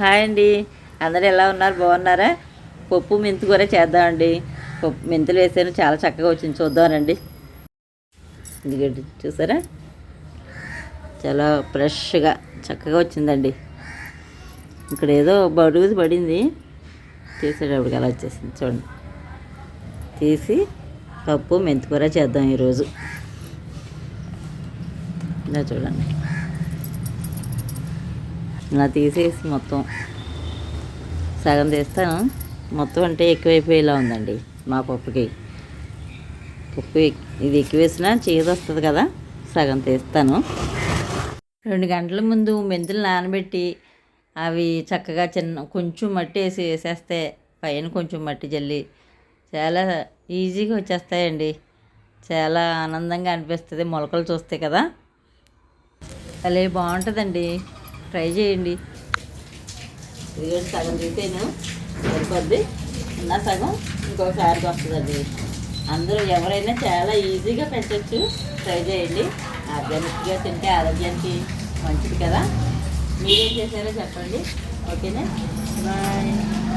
Hi అండి. అందరు ఎలా ఉన్నారు? బాగున్నారా? పప్పు మెంతు కూర చేద్దామండి. పప్పు మెంతులు వేసాను. చాలా చక్కగా వచ్చింది. చూద్దామండి ఇదిగండి. చూసారా? చాలా ఫ్రెష్గా చక్కగా వచ్చిందండి. ఇక్కడ ఏదో బడుగుది పడింది. తీసేటప్పటికి అలా వచ్చేసింది. చూడండి. తీసి పప్పు మెంతి కూర చేద్దాం ఈరోజు. ఇలా చూడండి. ఇలా తీసేసి మొత్తం సగం తీస్తాను మొత్తం అంటే ఎక్కువైపోయేలా ఉందండి మా పప్పుకి. పప్పు ఇది ఎక్కువ వేసినా వస్తుంది కదా సగం తీస్తాను. రెండు గంటల ముందు మెంతులు నానబెట్టి అవి చక్కగా చిన్న కొంచెం మట్టి వేసి వేసేస్తే పైన కొంచెం మట్టి జల్లి చాలా ఈజీగా వచ్చేస్తాయండి. చాలా ఆనందంగా అనిపిస్తుంది మొలకలు చూస్తే కదా. అలా బాగుంటుందండి. ట్రై చేయండి. ఇదిగోండి సగం తీసాను సరిపోద్ది. ఉన్న సగం ఇంకొకసారికి వస్తుందండి. అందరూ ఎవరైనా చాలా ఈజీగా పెట్టచ్చు. ట్రై చేయండి. ఆర్గానిక్గా తింటే ఆరోగ్యానికి మంచిది కదా. మీరేం చేశారో చెప్పండి. ఓకేనా? బాయ్.